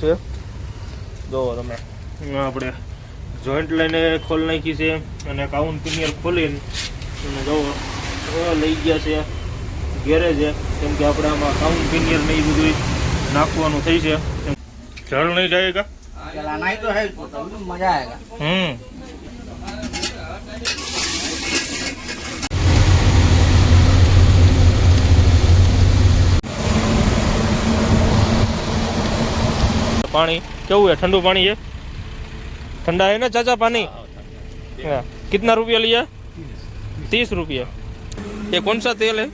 છે. જો તમે. આપણે જોઈન્ટ લઈને ખોલ નાખી છે અને કાઉન પિનિયર ખોલીને તમે જુઓ લઈ ગયા છે ઘેરે છે કેમ કે આપણે આમાં કાઉન પિનિયર ને એ બધું નાખવાનું થઈ છે. જળ નહીં જાયગા હમ. पानी क्यों है ठंडू पानी है ठंडा है ना चाचा पानी कितना रुपया लिया तीस रुपया ये कौन सा तेल है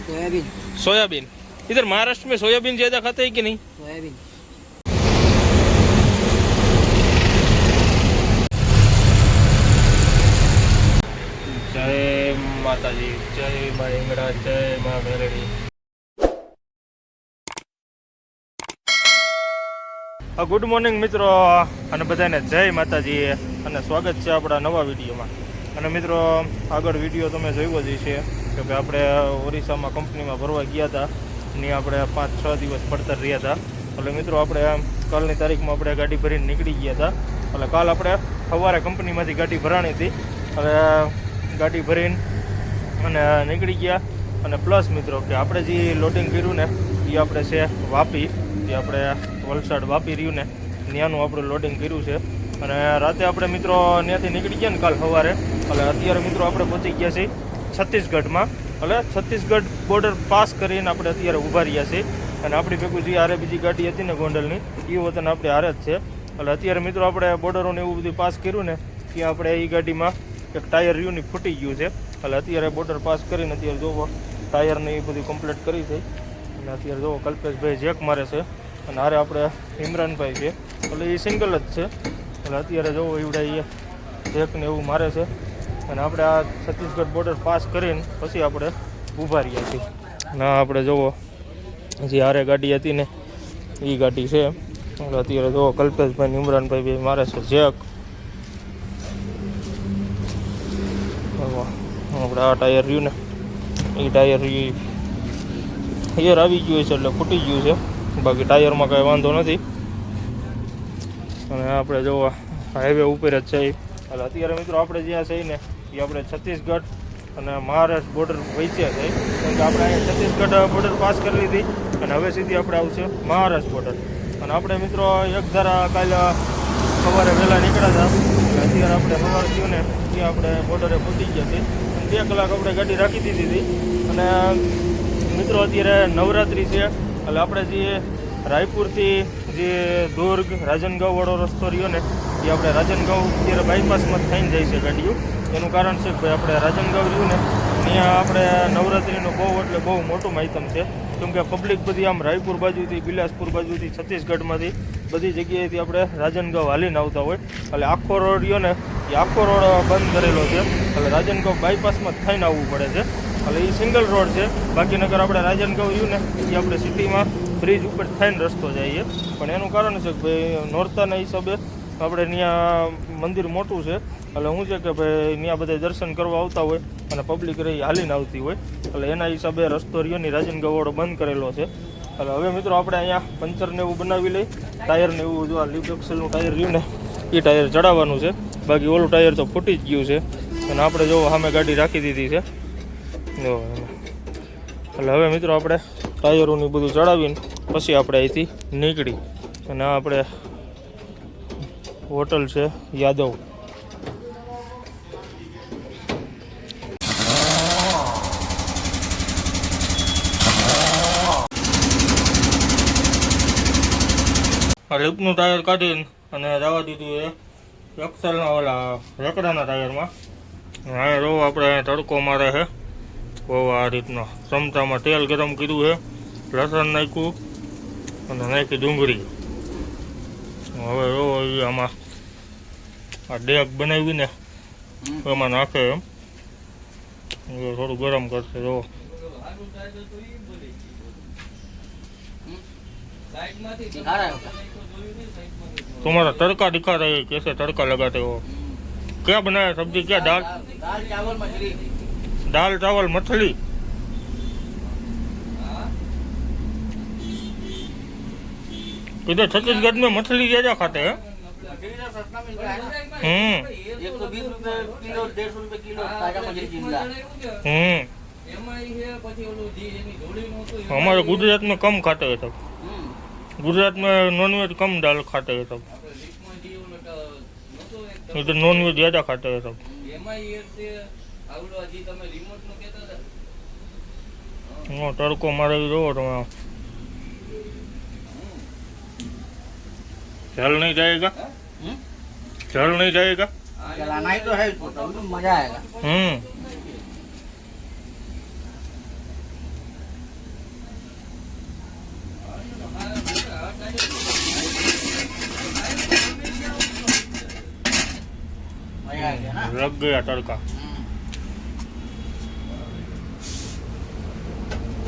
सोयाबीन सोयाबीन इधर महाराष्ट्र में सोयाबीन ज़्यादा खाते हैं कि नहीं सोयाबीन जय माता जी जय माँ इंगड़ा जय माँ मेरड़ी ગુડ મોર્નિંગ મિત્રો, અને બધાને જય માતાજી, અને સ્વાગત છે આપણા નવા વિડીયોમાં. અને મિત્રો, આગળ વીડિયો તમે જોયો જ છે કે ભાઈ આપણે ઓરિસ્સામાં કંપનીમાં ભરવા ગયા હતા, ને આપણે પાંચ છ દિવસ પડતર રહ્યા હતા. એટલે મિત્રો, આપણે કાલની તારીખમાં આપણે ગાડી ભરીને નીકળી ગયા હતા. એટલે કાલ આપણે સવારે કંપનીમાંથી ગાડી ભરાણી હતી. એટલે ગાડી ભરીને અને નીકળી ગયા. અને પ્લસ મિત્રો, કે આપણે જે લોડિંગ કર્યું ને, એ આપણે છે વાપી. જે આપણે વલસાડ વાપી રહ્યું ને, ત્યાંનું આપણું લોડિંગ કર્યું છે. અને રાતે આપણે મિત્રો ત્યાંથી નીકળી ગયા ને કાલ સવારે, એટલે અત્યારે મિત્રો આપણે પહોંચી ગયા છીએ છત્તીસગઢમાં. એટલે છત્તીસગઢ બોર્ડર પાસ કરીને આપણે અત્યારે ઊભા રહ્યા છીએ. અને આપણી ભેગું જે હારે બીજી ગાડી હતી ને ગોંડલની એ વતન આપણે હારે જ છે. એટલે અત્યારે મિત્રો આપણે બોર્ડરોને એવું બધું પાસ કર્યું ને કે આપણે એ ગાડીમાં એક ટાયર રહ્યું ફૂટી ગયું છે. એટલે અત્યારે બોર્ડર પાસ કરીને અત્યારે જોવો ટાયરને એ બધું કમ્પ્લીટ કરી છે. અને અત્યારે જોવો કલ્પેશભાઈ જેક મારે છે. અને હારે આપણે ઇમરાનભાઈ છે. એટલે એ સિંગલ જ છે. એટલે અત્યારે જવો એવડાઈએ એ જેકને એવું મારે છે. અને આપણે આ છત્તીસગઢ બોર્ડર પાસ કરીને પછી આપણે ઊભા રહ્યા છીએ. ના આપણે જુઓ જે હારે ગાડી હતી ને એ ગાડી છે. અત્યારે જુઓ કલ્પેશભાઈ ને ઇમરાનભાઈ બે મારે છે. હવે આપણે આ ટાયર રહ્યું ને એ ટાયર એર આવી ગયું છે એટલે ફૂટી ગયું છે. બાકી ટાયરમાં કાંઈ વાંધો નથી. અને આપણે જો હાઈવે ઉપર જ છે એટલે અત્યારે મિત્રો આપણે જ્યાં છે ને, એ આપણે છત્તીસગઢ અને મહારાષ્ટ્ર બોર્ડર વચ્ચે છે. કારણ કે આપણે અહીંયા છત્તીસગઢ બોર્ડર પાસ કરી લીધી અને હવે સીધી આપણે આવશે મહારાષ્ટ્ર બોર્ડર અને આપણે મિત્રો એક ધારા કાલે સવારે વહેલા નીકળ્યા હતા. અત્યારે આપણે સવાર થયું ને, ત્યાં આપણે બોર્ડરે પહોંચી ગયા છીએ. બે કલાક આપણે ગાડી રાખી દીધી હતી. અને મિત્રો અત્યારે નવરાત્રિ છે. એટલે આપણે જે રાયપુરથી જે દુર્ગ, રાજનગાંવ વાળો રસ્તો રહ્યો ને, એ આપણે રાજનગાંવ અત્યારે બાયપાસમાં થઈને જાય છે ગાડીઓ. એનું કારણ છે કે ભાઈ આપણે રાજનગાંવ રહ્યું ને, ત્યાં આપણે નવરાત્રિનું બહુ એટલે બહુ મોટું માહિતમ છે. કેમ કે પબ્લિક બધી આમ રાયપુર બાજુથી, બિલાસપુર બાજુથી, છત્તીસગઢમાંથી બધી જગ્યાએથી આપણે રાજનગાંવ હાલીને આવતા હોય. એટલે આખો રોડ રહ્યો ને, એ આખો રોડ બંધ કરેલો છે. એટલે રાજનગાંવ બાયપાસમાં થઈને આવવું પડે છે. એટલે એ સિંગલ રોડ છે. બાકી નગર આપણે રાજનગાંવ યુ ને એ આપણે સિટીમાં બ્રિજ ઉપર થઈને રસ્તો જઈએ પણ એનું કારણ છે કે ભાઈ, નોરતાના હિસાબે આપણે ત્યાં મંદિર મોટું છે. એટલે શું છે કે ભાઈ, ત્યાં બધા દર્શન કરવા આવતા હોય અને પબ્લિક રહી હાલીને આવતી હોય. એટલે એના હિસાબે રસ્તો રહ્યો ની રાજનગાંવ વાળો બંધ કરેલો છે. એટલે હવે મિત્રો આપણે અહીંયા પંચરને એવું બનાવી લઈ. ટાયરને એવું જો આ એક્સેલનું ટાયર રહ્યું ને એ ટાયર ચડાવવાનું છે. બાકી ઓલું ટાયર તો ફૂટી જ ગયું છે. અને આપણે જો સામે ગાડી રાખી દીધી છે. એટલે હવે મિત્રો આપણે ટાયરોની બધું ચડાવીને પછી આપણે અહીંથી નીકળી. અને આ આપણે હોટલ છે યાદવ. લીપનું ટાયર કાઢીને અને જવા દીધું એ એક્સેલના ઓલા રેકડાના ટાયરમાં. અહીંયા જો આપણે તડકો મારે છે. બહુ આ રીતનો ચમચામાં તેલ ગરમ કર્યું છે લસણ નાખ્યું અને નાખી ડુંગળી હવે જો ઈ આમાં આ ડેક બનાવીને એમાં નાખે એમ એ થોડું ગરમ કરશે જો दिखा रहा है उसका तुम्हारा तड़का दिखा रहे हैं कैसे तड़का लगाते हो क्या बनाया सब्जी क्या दाल दाल चावल मछली दाल चावल मछली इधर छत्तीसगढ़ में मछली ज़्यादा खाते हैं हमारे गुजरात में कम खाते हैं सब गुजरात में नॉनवेज कम दाल खाते हैं सब इधर नॉनवेज ज़्यादा खाते हैं सब આવડો તડકો મારે જોવો તમે જલ નહીં જાયેગા જલ નહીં જાયેગા ચલાના રગ ગયા તડકા.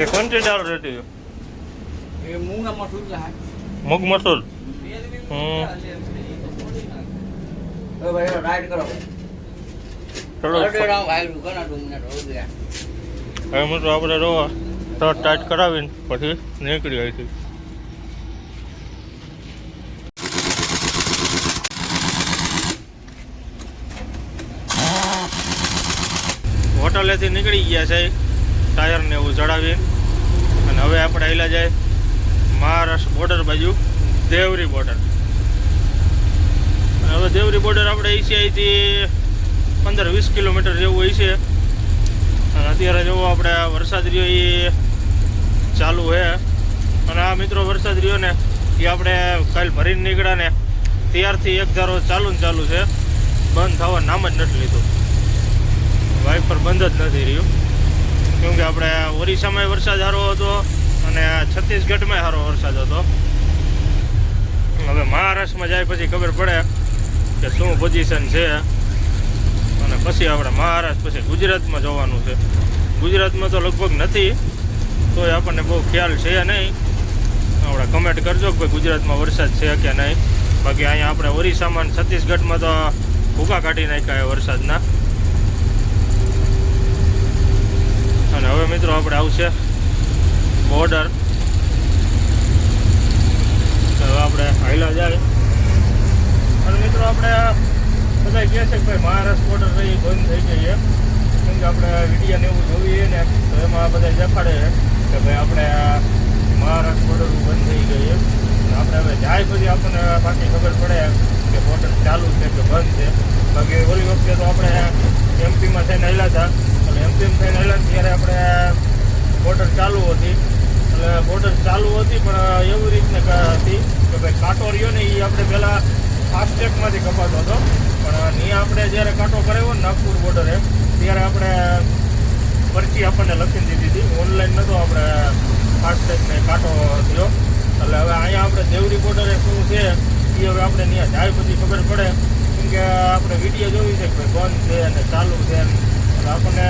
એ કોનથી દાળ રેતી એ મૂંગ મસૂર છે મૂંગ મસૂર? હમ. ભાઈ રાઈડ કરો. ચલો. હવે મિત્રો આપણે રહો તરત ટાઈટ કરાવીને પછી નીકળી આવી હોટલેથી નીકળી ગયા છે ટાયરને એવું ચડાવીને. હવે આપણે આવેલા જાય મહારાષ્ટ્ર બોર્ડર બાજુ દેવરી બોર્ડર હવે દેવરી બોર્ડર આપણે એશિયાથી પંદર વીસ કિલોમીટર જેવું હોય છે. અત્યારે જેવો આપણે વરસાદ રહ્યો એ ચાલુ છે અને આ મિત્રો વરસાદ રહ્યો ને એ આપણે કાલ ભરીને નીકળ્યા ને ત્યારથી એક ધારો ચાલુ ને ચાલુ છે. બંધ થવા નામ જ નથી લીધું. વાઇપર બંધ જ નથી રહ્યું. કેમ કે આપણે ઓરિસ્સામાં વરસાદ સારો હતો અને છત્તીસગઢમાં સારો વરસાદ હતો. હવે મહારાષ્ટ્રમાં જાય પછી ખબર પડે કે શું પોઝિશન છે. અને પછી આપણે મહારાષ્ટ્ર, પછી ગુજરાતમાં જવાનું છે. ગુજરાતમાં તો લગભગ નથી, તોય આપણને બહુ ખ્યાલ છે નહીં. આપણે કમેન્ટ કરજો કે ગુજરાતમાં વરસાદ છે કે નહીં. બાકી અહીંયા આપણે ઓરિસ્સામાં છત્તીસગઢમાં તો ભૂકા કાઢી નાખ્યા વરસાદના. અને હવે મિત્રો આપણે આવશે બોર્ડર હવે આપણે હાઈલા જાય. અને મિત્રો આપણે બધા કહે છે કે ભાઈ મહારાષ્ટ્ર બોર્ડર રહી બંધ થઈ છે. કેમ કે આપણે વીડિયો ને એવું જોઈએ ને, તો એમાં બધા દેખાડે કે ભાઈ આપણે મહારાષ્ટ્ર બોર્ડર બંધ થઈ ગઈ છે. આપણે હવે જાય પછી આપણને બાકી ખબર પડે કે બોર્ડર ચાલુ છે કે બંધ છે. બાકી ઓલી વખતે તો આપણે એમપીમાં થઈને આવેલા હતા. એમપીમાં થઈને આવેલા ત્યારે આપણે બોર્ડર ચાલુ હતી. એટલે બોર્ડર ચાલુ હતી, પણ એવી રીતને હતી કે ભાઈ કાંટો રહ્યો ને એ આપણે પહેલાં ફાસ્ટેગમાંથી કપાતો હતો. પણ ત્યાં આપણે જ્યારે કાંટો કરાવ્યો નાગપુર બોર્ડરે ત્યારે આપણે પરચી આપણને લખી દીધી હતી. ઓનલાઈન નહોતો આપણે ફાસ્ટેગને કાંટો થયો. એટલે હવે અહીંયા આપણે દેવરી બોર્ડરે શું છે એ હવે આપણે ત્યાં જાય પછી ખબર પડે. કેમ કે આપણે વીડિયો જોવી છે કે ભાઈ બંધ છે અને ચાલુ છે એમ. આપણને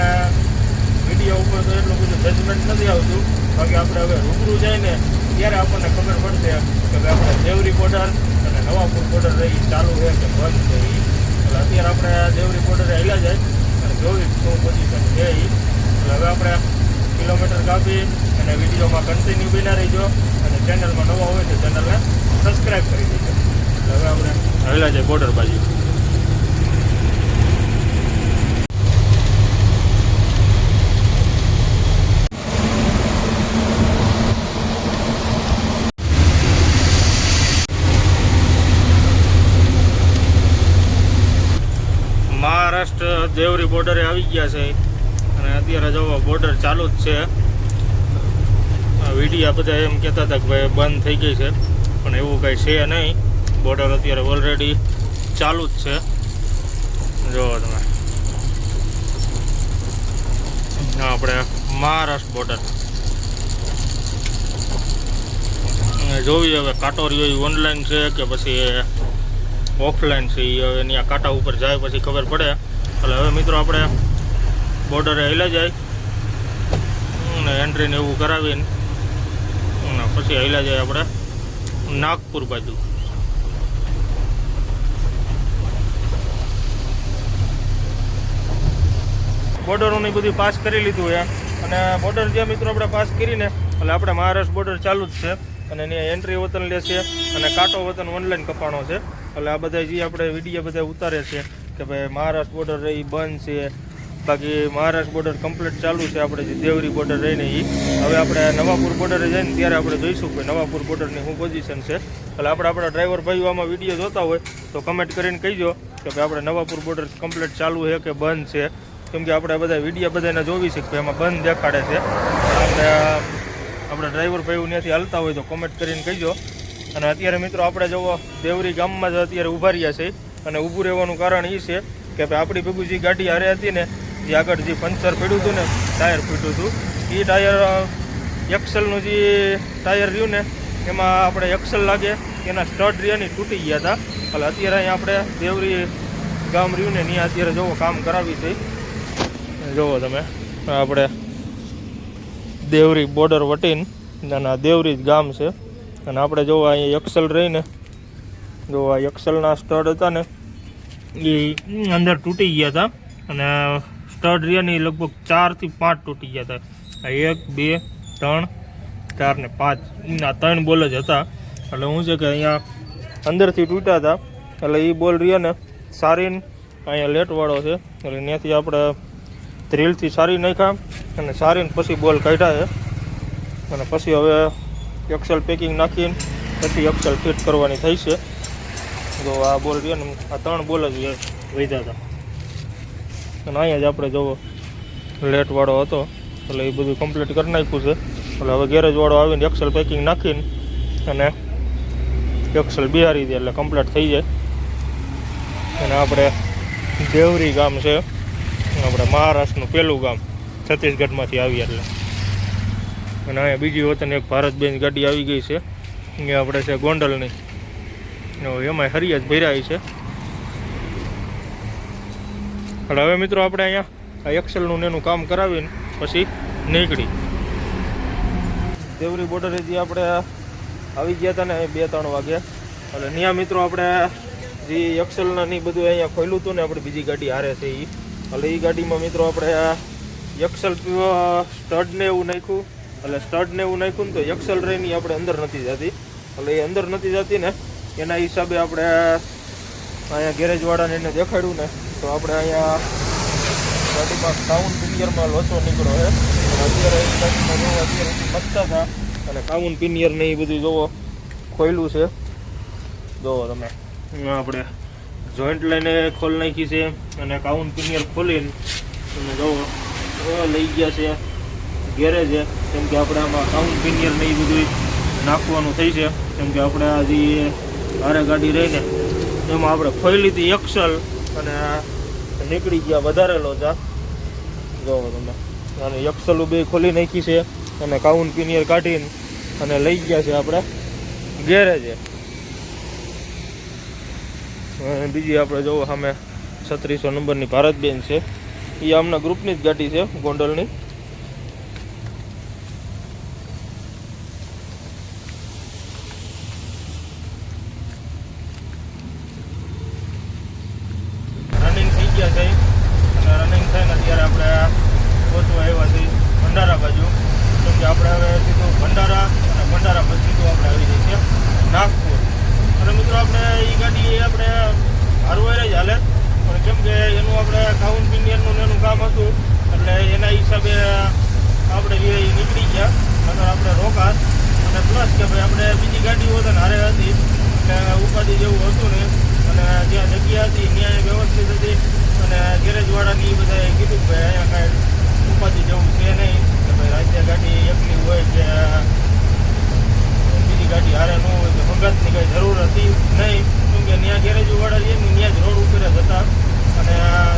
વીડિયો ઉપર તો એટલું બધું જજમેન્ટ નથી આવતું. બાકી આપણે હવે રૂબરૂ જાય ને ત્યારે આપણને ખબર પડશે કે ભાઈ આપણે દેવરી બોર્ડર અને નવાપુર બોર્ડર રહી ચાલુ છે કે બંધ છે એટલે અત્યારે આપણે દેવરી બોર્ડરે આવેલા જાય અને જોઈ શું પોઝિશન છે એટલે હવે આપણે કિલોમીટર કાપી અને વિડીયોમાં કન્ટિન્યુ બિના રહીજો. અને ચેનલમાં નવા હોય તો ચેનલને સબસ્ક્રાઈબ કરી દેજો. એટલે હવે આપણે આવેલા જાય બોર્ડર બાજુ મહારાષ્ટ્ર દેવરી બોર્ડરે આવી ગયા છે. અને અત્યારે જવા બોર્ડર ચાલુ જ છે. વીડિયા બધા એમ કહેતા હતા કે ભાઈ બંધ થઈ ગઈ છે. પણ એવું કંઈ છે નહીં. બોર્ડર અત્યારે ઓલરેડી ચાલુ જ છે. જોવો તમે. આપણે મહારાષ્ટ્ર બોર્ડર જોવી હવે કાંટો રહ્યો ઓનલાઈન છે કે પછી ઓફલાઈન છે એ હવે ત્યાં કાંટા ઉપર જાય પછી ખબર પડે. એટલે હવે મિત્રો આપણે બોર્ડરે હેલા જાય ને એન્ટ્રીને એવું કરાવીને પછી હેલા જાય આપણે નાગપુર બાજુ. બોર્ડરોની બધી પાસ કરી લીધું છે. અને બોર્ડર જે મિત્રો આપણે પાસ કરીને, એટલે આપણે મહારાષ્ટ્ર બોર્ડર ચાલુ જ છે. અને એની એન્ટ્રી વતન લેશે અને કાંટો વતન ઓનલાઈન કપાણો છે. એટલે આ બધા જે આપણે વીડિયો બધા ઉતારે છે કે ભાઈ મહારાષ્ટ્ર બોર્ડર રહી બંધ છે. બાકી મહારાષ્ટ્ર બોર્ડર કમ્પ્લીટ ચાલુ છે આપણે જે દેવરી બોર્ડર રહીને એ હવે આપણે નવાપુર બોર્ડરે જઈને ત્યારે આપણે જોઈશું કે નવાપુર બોર્ડરની શું પોઝિશન છે. એટલે આપણે આપણા ડ્રાઈવર ભાઈઓ આમાં વીડિયો જોતા હોય તો કમેન્ટ કરીને કહીજો કે ભાઈ આપણે નવાપુર બોર્ડર કમ્પ્લીટ ચાલુ છે કે બંધ છે. કેમ કે આપણે બધા વીડિયો બધાને જોવી છે કે એમાં બંધ દેખાડે છે. આપણે આપણા ડ્રાઈવર ભાઈઓ ત્યાંથી હાલતા હોય તો કોમેન્ટ કરીને કહીજો. અને અત્યારે મિત્રો આપણે જવો દેવરી ગામમાં જ અત્યારે ઊભા રહ્યા છે. અને ઊભું રહેવાનું કારણ એ છે કે ભાઈ આપણી ભેગું જે ગાડી હારે હતી ને, જે આગળ જે પંચર પડ્યું હતું ને, ટાયર ફૂટ્યું હતું. એ ટાયર એક્સલનું જે ટાયર રહ્યું ને, એમાં આપણે એક્સલ લાગે, એના સ્ટડ રહ્યા ને તૂટી ગયા હતા. એટલે અત્યારે અહીંયા આપણે દેવરી ગામ રહ્યું ને, ત્યાં અત્યારે જોવો કામ કરાવી હતી જોવો તમે. આપણે દેવરી બોર્ડર વટીન અને દેવરી જ ગામ છે. અને આપણે જોવો અહીંયા એક્સલ રહીને જો આ એક્સલના સ્ટડ હતા ને, એ અંદર તૂટી ગયા હતા. અને સ્ટડ રહ્યા લગભગ ચારથી પાંચ તૂટી ગયા હતા. એક, બે, ત્રણ, ચાર ને પાંચ. આ ત્રણ બોલ જ હતા. એટલે શું છે કે અહીંયા અંદરથી તૂટ્યા હતા. એટલે એ બોલ રહ્યા ને, સારીને અહીંયા લેટવાળો છે. એટલે ત્યાંથી આપણે ધ્રીલથી સારી નાખ્યા અને સારીને પછી બોલ કાઢ્યા છે. અને પછી હવે એક્સેલ પેકિંગ નાખીને પછી એક્સેલ ફિટ કરવાની થઈ છે. તો આ બોલ રહ્યો ને, આ ત્રણ બોલ જ વધ્યા હતા. અને અહીંયા જ આપણે જોવો લેટવાળો હતો, એટલે એ બધું કમ્પ્લીટ કરી નાખ્યું છે. એટલે હવે ગેરેજવાળો આવીને એક્સેલ પેકિંગ નાખીને અને એક્સેલ બિહારી દે એટલે કમ્પ્લીટ થઈ જાય. અને આપણે દેવરી ગામ છે આપણે મહારાષ્ટ્રનું પહેલું ગામ, છત્તીસગઢમાંથી આવી એટલે. અને અહીંયા બીજી વતન એક ભારતબેન ગાડી આવી ગઈ છે. અહીંયા આપણે છે ગોંડલની. એમાં હરિયા જ ભર્યા છે. એટલે હવે મિત્રો આપણે અહીંયા આ એક્સેલનું એનું કામ કરાવીને પછી નીકળી. દેવરી બોર્ડરેથી આપણે આવી ગયા હતા ને બે ત્રણ વાગ્યા એટલે ત્યાં મિત્રો આપણે જે એક્સેલના ની બધું અહીંયા ખોલ્યું હતું ને આપણે બીજી ગાડી હારે છે એ એટલે એ ગાડીમાં મિત્રો આપણે એક્સેલ સ્ટડને એવું નાખ્યું. એટલે સ્ટડને એવું નાખ્યું ને તો એક્સેલ રેની આપણે અંદર નથી જતી. એટલે એ અંદર નથી જતી ને એના હિસાબે આપણે અહીંયા ગેરેજવાળાને એને દેખાડ્યું ને, તો આપણે અહીંયા ગાડીમાં કાઉન પિનિયરમાં લોચો નીકળ્યો છે. અત્યારે અત્યારે મચતા હતા અને કાઉન પિનિયર ને એ બધું જોવો, ખોયલું છે. જોવો તમે. આપણે જોઈન્ટ લઈને ખોલ નાખી છે અને કાઉન પિનિયર ખોલીને તમે જોવો લઈ ગયા છે. ગેરેજે કેમ કે આપણે આમાં કાઉન પિનિયર ને એ બધું નાખવાનું થઈ છે. કેમ કે આપણે આ જે હારે ગાડી રહીને, એમાં આપણે ખોઈ લીધી એક્સલ અને નીકળી ગયા વધારેલો જા જોવો તમે અને એક્સલ બે ખોલી નાખી છે અને કાઉન પિનિયર કાઢીને અને લઈ ગયા છે આપણે ગેરેજે બીજી આપણે જોવો સામે છત્રીસો નંબરની ભારતબેન છે. એ આમના ગ્રુપની જ ગાડી છે, ગોંડલની રનિંગ થઈ ગયા છે અને રનિંગ થઈને અત્યારે આપણે પહોંચવા આવ્યા છીએ ભંડારા બાજુ કેમ કે આપણે હવે સીધું ભંડારા અને ભંડારા પછી સીધું આપણે આવી જઈએ છીએ નાગપુર અને મિત્રો આપણે એ ગાડી આપણે હારવારે જ હાલે પણ કેમ કે એનું આપણે કાઉન પિનિયરનું ને એનું કામ હતું એટલે એના હિસાબે આપણે નીકળી ગયા. અને આપણે રોકાત અને પ્લસ કે ભાઈ આપણે બીજી ગાડીઓ તો હારે હતી. એટલે ઉપાધિ જેવું હતું ને. અને જ્યાં જગ્યા હતી, ત્યાં વ્યવસ્થિત હતી. અને ગેરેજવાળાની બધાએ કીધું કે અહીંયા કાંઈ ઉપાધિ જેવું છે નહીં. કે ભાઈ રાજ્ય ગાડી એકલી હોય કે બીજી ગાડી હારે ન હોય કે ભંગાતની કાંઈ જરૂર હતી નહીં. કેમ કે ત્યાં ગેરેજવાળા છે ત્યાં જ રોડ ઉપર જ હતા. અને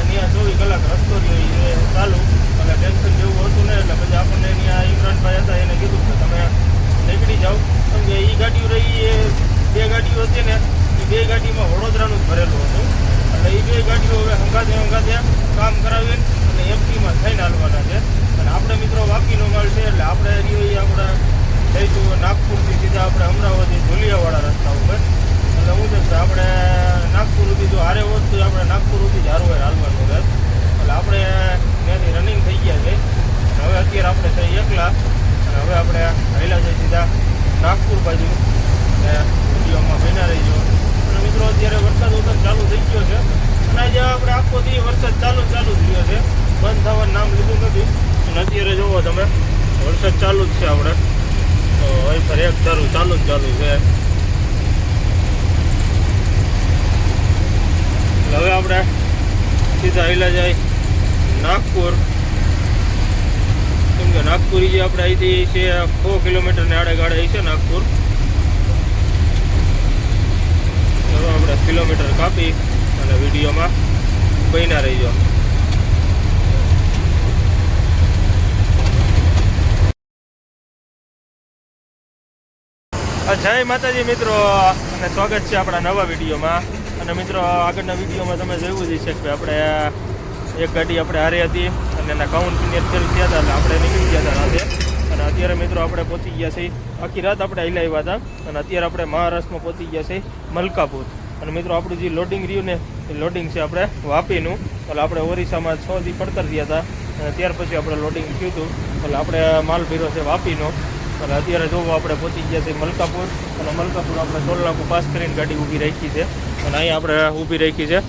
ત્યાં ચોવીસ કલાક રસ્તો રહ્યો ચાલુ. એટલે ટેન્શન જેવું હતું ને એટલે પછી આપણને ત્યાં ઇમરાનભાઈ હતા એને કીધું કે તમે નીકળી જાઓ. કેમ કે એ ગાડીઓ રહી એ બે ગાડીઓ હતી ને એ બે ગાડીમાં વડોદરાનું જ ભરેલું હતું. એટલે એ બે ગાડીઓ હવે હંગાતે હંગાતે કામ કરાવીને અને એમપીમાં થઈને હાલવાના છે. અને આપણે મિત્રો વાપીનો માલ છે એટલે આપણે રહ્યો એ આપણે જઈશું નાગપુરથી સીધા આપણે અમરાવતી ધુલિયાવાળા રસ્તા ઉપર એટલે હું છે કે આપણે નાગપુર સુધી જો હારે હોત તો આપણે નાગપુર સુધી જ હારવાર હાલવાનું રહે એટલે આપણે ત્યાંથી રનિંગ થઈ ગયા છે અને હવે આપણે હાલ્યા જઈએ સીધા નાગપુર બાજુ, ને વિડીયોમાં બન્યા રહીજો અને મિત્રો, અત્યારે વરસાદ વરસાદ ચાલુ થઈ ગયો છે. અને આજે આપણે આખો દી વરસાદ ચાલુ ચાલુ જ રહ્યો છે. બંધ થવાનું નામ લીધું નથી. અને અત્યારે જુઓ તમે, વરસાદ ચાલુ જ છે આપણે. તો હવે ફરી એક ધારું ચાલુ જ ચાલુ છે. હવે આપણે સીધા આવેલા જાય નાગપુર. કે નાગપુર જે આપણે અહીંથી છે, સો કિલોમીટરને આડે ગાડે છે નાગપુર. આપણે કિલોમીટર કાપી અને વિડીયોમાં બન્યા રહીજો. જય માતાજી મિત્રો, અને સ્વાગત છે આપણા નવા વિડીયોમાં. અને મિત્રો, આગળના વિડીયોમાં તમે જોયું જ છે કે આપણે એક ગાડી આપણે હારી હતી. અને એના કાઉન્ટની અત્યારે થયા હતા એટલે આપણે નીકળી ગયા હતા રાતે. અને અત્યારે મિત્રો આપણે પહોંચી ગયા છીએ. આખી રાત આપણે હાલ્યા આવ્યા હતા. અને અત્યારે આપણે મહારાષ્ટ્રમાં પહોંચી ગયા છીએ મલકાપુર. અને મિત્રો આપણું જે લોડિંગ રહ્યું ને, એ લોડિંગ છે આપણે વાપીનું. એટલે આપણે ઓરિસ્સામાં છ દી પડતર રહ્યા હતા. અને ત્યાર પછી આપણે લોડિંગ થયું હતું. એટલે આપણે માલ ભીરો છે વાપીનો. અને અત્યારે જોવો આપણે પહોંચી ગયા છીએ મલકાપુર. અને મલકાપુર આપણે ટોલ નાકું પાસ કરીને ગાડી ઊભી રાખી છે. અને અહીંયા આપણે ઊભી રાખી છે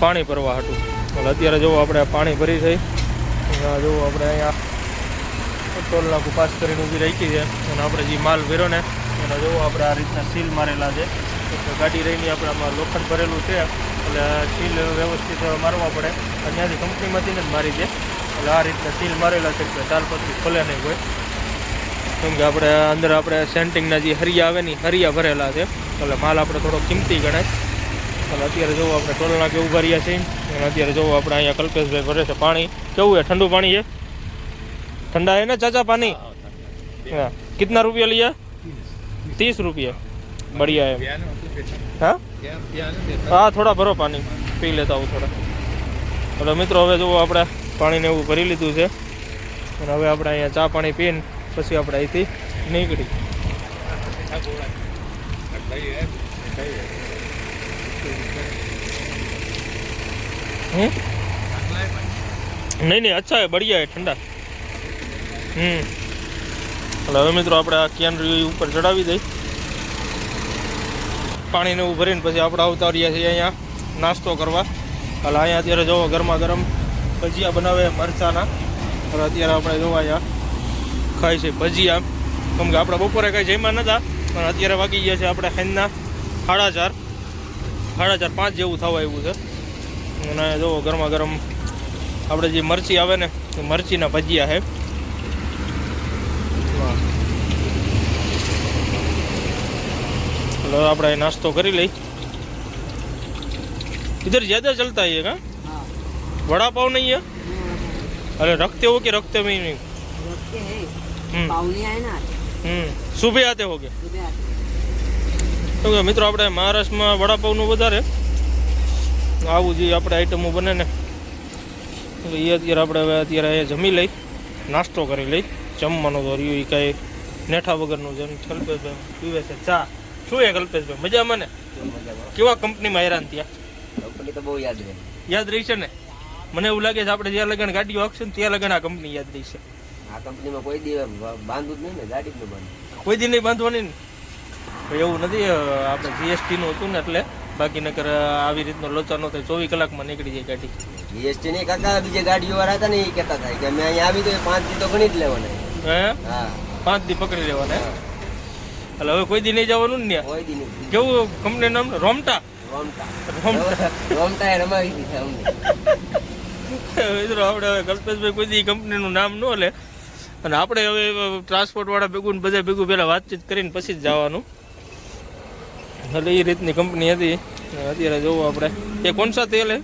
પાણી ભરવા હતું એટલે અત્યારે જોવો આપણે પાણી ભરી થઈ જોવો આપણે અહીંયા ટોલ નાકું પાસ કરીને ઊભી રાખી છે. અને આપણે જે માલ ભર્યો ને, એનો જોવો આપણે આ રીતના સીલ મારેલા છે. એટલે ગાડી રહીને આપણે આમાં લોખંડ ભરેલું છે. એટલે સીલ વ્યવસ્થિત મારવા પડે. અને ત્યાંથી કંપનીમાંથી જ મારી છે એટલે આ રીતના સીલ મારેલા છે કે તાલપત્રી ખોલે નહીં કોઈ. કેમ કે આપણે અંદર આપણે સેન્ટિંગના જે હરિયા આવે ને હરિયા ભરેલા છે. એટલે માલ આપણે થોડો કિંમતી ગણાય. એટલે અત્યારે જોવો આપણે ટોલના કે ઊભા રહ્યા છીએ. અને અત્યારે જોવો આપણે અહીંયા કલ્પેશભાઈ ભરે છે પાણી. કેવું છે? ઠંડુ પાણી છે? ઠંડા હે ને ચાચા પાણી? હા કેટલા રૂપિયા લઈએ? ત્રીસ રૂપિયા. બઢિયા એમ. હા? હા થોડા ભરો પાણી. પી લેતા હું થોડા. એટલે મિત્રો હવે જુઓ આપણે પાણીને એવું ભરી લીધું છે. અને હવે આપણે અહીંયા ચા પાણી પીને પછી આપણે અહીંથી નીકળી. Thank you. નહીં નહીં, અચ્છા, એ બળિયા એ ઠંડા. હમ. એટલે હવે મિત્રો આપણે આ કેન ઉપર ચડાવી દઈ. પાણીને એવું ભરીને પછી આપણે આવતા રહ્યા છીએ અહીંયા નાસ્તો કરવા. એટલે અહીંયા અત્યારે જોવો ગરમા ગરમ ભજીયા બનાવે મરચાના. અને અત્યારે આપણે જોવા અહીંયા ખાય છે ભજીયા. કેમ કે આપણે બપોરે કાંઈ જમ્યા નહોતા પણ અત્યારે વાગી ગયા છે આપણે ખાંડના સાડા ચાર સાડા ચાર પાંચ જેવું થવા એવું છે. અને જોવો ગરમા ગરમ આપણે જે મરચી આવે ને એ મરચીના ભજીયા છે चलो આપણે અહીં નાસ્તો કરી લઈ इधर ज्यादा चलता है ये का हाँ वड़ा पाव नहीं है अरे रखते हो कि रखते भी नहीं रखते हैं हम्म पावनी है ना हम्म सुबह आते होगे सुबह आते તો કે મિત્રો આપણે મહારાષ્ટ્રમાં વડાપાવનું વધારે આવું જે આપણે આઈટમો બને ને એ અત્યારે આપણે હવે અત્યારે અહીંયા જમી લઈ નાસ્તો કરી લઈ જમવાનું તો રહ્યું એ કાંઈ નેઠા વગરનું જેમ કલ્પેશભાઈ પીવે છે ચા. શું એ કલ્પેશભાઈ મજામાં ને? કેવા કંપનીમાં હેરાન થયા? કંપની તો બહુ યાદ રહે. યાદ રહી છે ને? મને એવું લાગે છે આપણે જ્યાં લગન ગાડીઓ આપશે ને ત્યાં લગન આ કંપની યાદ રહી છે. આ કંપનીમાં કોઈ દી બાંધવું જ નહીં ને ગાડી જ નહીં બાંધવું. કોઈ દી નહીં બાંધવાની ને? એવું નથી આપણે જીએસટીનું હતું ને એટલે બાકી નકર આવી રીતનો લોચા ન થાય ચોવીસ કલાકમાં નીકળી જાય ગાડી. જીએસટી ની કાકા બીજે ગાડીઓ વાળા હતા ને એ કહેતા હતા કે અમે અહીંયા આવી તો પાંચ દી તો ગણી જ લેવાના. હે? હા. પાંચ દી પકડી લેવાના એટલે હવે કોઈ દી નહીં જવાનું ને કોઈ દી નહીં. કેવું કંપની નામ? રોમટા? રોમટા. રોમટા. રોમટા એ રમાવી દીધા અમને. મિત્રો આપણે હવે કલ્પેશભાઈ કોઈ દી કંપનીનું નામ ન લે. અને આપણે હવે ટ્રાન્સપોર્ટ વાળા ભેગું ને બધા ભેગું પહેલાં વાતચીત કરીને પછી જ જવાનું. એટલે એ રીતની કંપની હતી અત્યારે જોવું આપણે ये कौन सा तेल है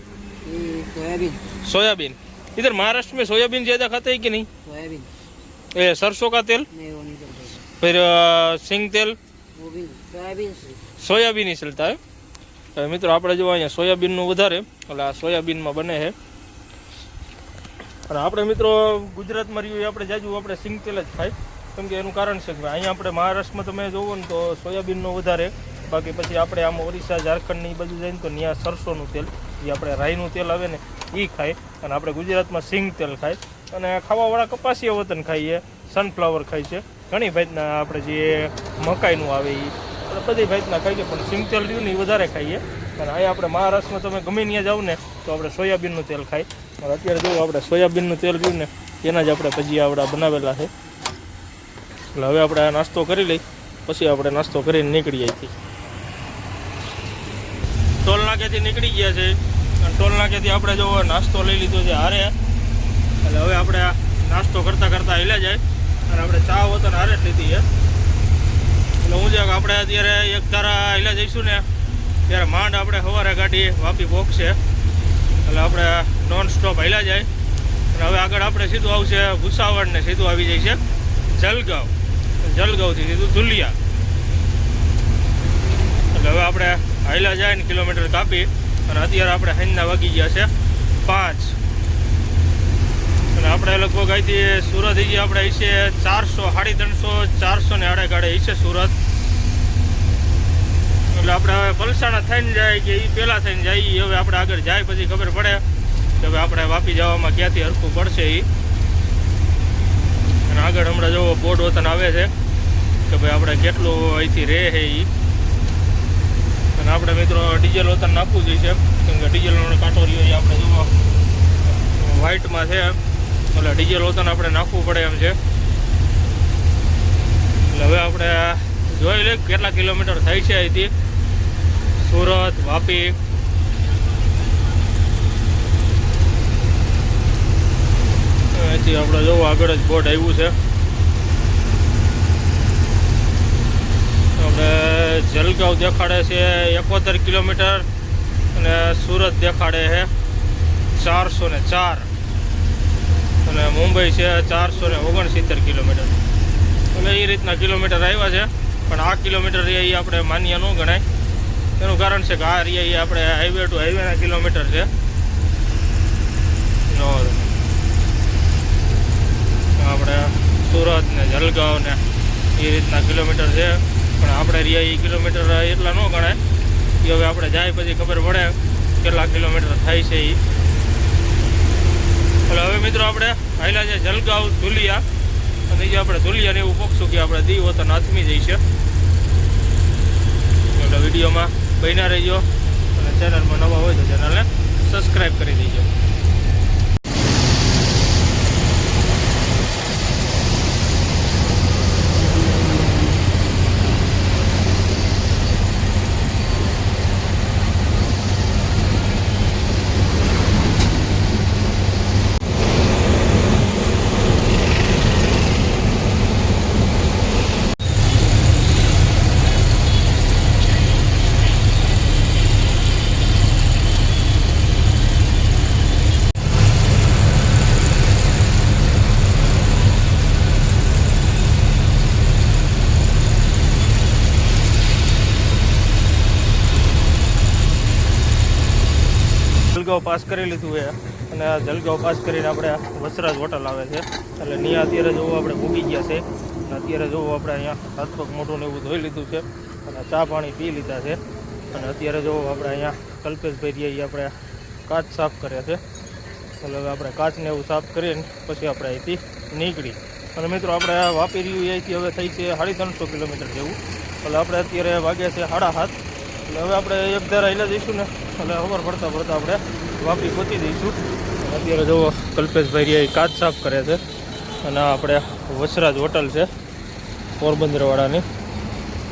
સોયાબીન सोयाबीन इधर महाराष्ट्र में सोयाबीन ज्यादा खाते हैं कि नहीं સોયાબીન ये सरसों का तेल નહીં वो નહીં ચલતા फिर अ, सिंग तेल वो भी સોયાબીન સોયાબીન ही चलता है હવે મિત્રો આપણે જો અહીંયા સોયાબીનનું વધારે એટલે આ સોયાબીનમાં બને છે અને આપણે મિત્રો ગુજરાતમાં રહ્યું એ આપણે જાજુ આપણે સિંગ તેલ જ ખાય કેમ કે એનું કારણ છે કે અહીંયા આપણે મહારાષ્ટ્રમાં તમે જોવો ને તો સોયાબીનનો વધારે બાકી પછી આપણે આમ ઓરિસ્સા ઝારખંડ ને એ બધું જઈને તો ત્યાં સરસોનું તેલ જે આપણે રાઈનું તેલ આવે ને એ ખાય. અને આપણે ગુજરાતમાં સિંગ તેલ ખાય. અને ખાવાવાળા કપાસીય વતન ખાઈએ સનફ્લાવર ખાય છે. ઘણી ભાતના આપણે જે મકાઈનું આવે એ બધી ભાતના ખાઈએ પણ સિંગ તેલ રહ્યું ને એ વધારે ખાઈએ. અને અહીંયા આપણે મહારાષ્ટ્રમાં તમે ગમે ત્યાં જાઓ ને, તો આપણે સોયાબીનનું તેલ ખાય. અને અત્યારે જો આપણે સોયાબીનનું તેલ રહ્યું ને, એના જ આપણે ભજીયા આપણા બનાવેલા છે. એટલે હવે આપણે નાસ્તો કરી લઈ, પછી આપણે નાસ્તો કરીને નીકળી અહીંથી. ટોલ નાકેથી નીકળી ગયા છે. અને ટોલ નાકેથી આપણે જો નાસ્તો લઈ લીધો છે હારે. એટલે હવે આપણે નાસ્તો કરતાં કરતાં હેલા જાય. અને આપણે ચા વતન હારે જ લીધી છે. એટલે હું છે આપણે અત્યારે એક ધારા હેલા જઈશું ને, ત્યારે માંડ આપણે સવારે ગાડી વાપી પહોંચશે એટલે આપણે નોન સ્ટોપ હેલા જાય. અને હવે આગળ આપણે સીધું આવશે ભૂસાવળ ને સીધું આવી જાય છે જલગાંવ. જલગાંવથી સીધું ધુલિયા. એટલે હવે આપણે હાઈલા જાય ને કિલોમીટર કાપી અને અત્યારે આપણે સાંજના વાગી ગયા છે પાંચ. અને આપણે લગભગ અહીંથી સુરત હજી આપણે અહીં છે ચારસો, સાડી ત્રણસો, ચારસો ને આડે કાઢે છે સુરત. એટલે આપણે હવે પલસાણા થઈને જાય કે એ પહેલાં થઈને જાય એ હવે આપણે આગળ જાય પછી ખબર પડે કે હવે આપણે વાપી જવામાં ક્યાંથી હરખું પડશે એ અને આગળ હમણાં જોવો બોર્ડ વતન આવે છે કે ભાઈ આપણે કેટલું અહીંથી રહે છે એ આપણે મિત્રો ડીઝલ વતન નાખવું જોઈએ કેમ કે ડીઝલનો કાંટો રહ્યો એ આપણે જુઓ વ્હાઇટમાં છે. એટલે ડીઝલ વતન આપણે નાખવું પડે એમ છે. એટલે હવે આપણે જોઈ લઈએ કેટલા કિલોમીટર થાય છે અહીંથી. સુરત, વાપી. અહીંથી આપણે જોવો આગળ જ બોર્ડ આવ્યું છે આપણે જલગાંવ દેખાડે છે, એકોતેર કિલોમીટર અને સુરત દેખાડે છે, ચારસો ને ચાર. અને મુંબઈ છે ચારસો ને ઓગણસિત્તેર કિલોમીટર. એટલે એ રીતના કિલોમીટર આવ્યા છે, પણ આ કિલોમીટર એ આપણે માન્ય ન ગણાય. એનું કારણ છે કે આ એ આપણે હાઈવે ટુ હાઈવેના કિલોમીટર છે. આપણે સુરત ને જલગાંવ ને એ રીતના કિલોમીટર છે. પણ આપણે રિયા એ કિલોમીટર એટલા ન ગણાય. એ હવે આપણે જાય પછી ખબર પડે કેટલા કિલોમીટર થાય છે એ એટલે હવે મિત્રો આપણે પહેલાં છે જલગાંવ ધુલિયા. અને જે આપણે ધુલિયાને એવું પોખશું કે આપણે દી વતન આથમી જઈ છે. એટલે વિડીયોમાં બન્યા રહીજો. અને ચેનલમાં નવા હોય તો ચેનલને સબસ્ક્રાઈબ કરી દેજો. જલગાંવ પાસ કરી લીધું છે. અને આ જલગાંવ પાસ કરીને આપણે વસરાજ હોટલ આવે છે. એટલે ત્યાં અત્યારે જોવું આપણે ભૂગી ગયા છે. અને અત્યારે જોવું આપણે અહીંયા હાથ પગ મોઢું ને એવું ધોઈ લીધું છે. અને ચા પાણી પી લીધા છે. અને અત્યારે જોવું આપણે અહીંયા કલ્પેશભાઈ એ આપણે કાચ સાફ કર્યા છે. એટલે હવે આપણે કાચને એવું સાફ કરીને પછી આપણે અહીંથી નીકળી. અને મિત્રો આપણે વાપી રહ્યું અહીંથી હવે થઈ છે સાડી ત્રણસો કિલોમીટર જેવું. એટલે આપણે અત્યારે વાગ્યા છે સાડા સાત. એટલે હવે આપણે એક ધારા હિલા જઈશું ને, એટલે ખબર પડતા પડતા આપણે વાપી પહોંચી જઈશું. અત્યારે જુઓ, કલ્પેશભાઈ રહ્યા કાચ સાફ કરે છે. અને આપણે વસરાજ હોટલ છે, પોરબંદરવાળાની.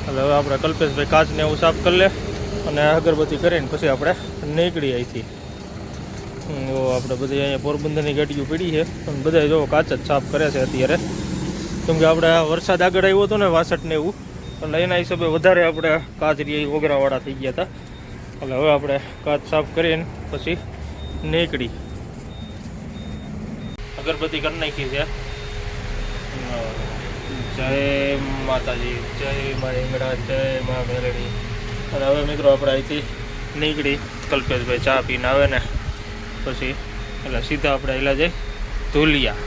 એટલે હવે આપણે કલ્પેશભાઈ કાચને એવું સાફ કરી લે અને અગરબત્તી કરીને પછી આપણે નીકળી અહીંથી. જો આપણે બધી અહીંયા પોરબંદરની ગાડીઓ પડી છે અને બધા જો કાચ જ સાફ કરે છે અત્યારે. કેમ કે આપણે વરસાદ આગળ આવ્યો હતો ને વાસઠ ને એવું લઈના હિસાબે વધારે આપણે કાચરી ઓગરાવાળા થઈ ગયા હતા. એટલે હવે આપણે કાચ સાફ કરીને પછી નીકળી. અગરબત્તી કરી નાખી છે. જય માતાજી, જય મા રીંગણા જય મા મેરણી અને હવે મિત્રો આપણે અહીંથી નીકળી. કલ્પેશભાઈ ચા પીને આવે ને, પછી એટલે સીધા આપણે એલા જઈ ધોલિયા.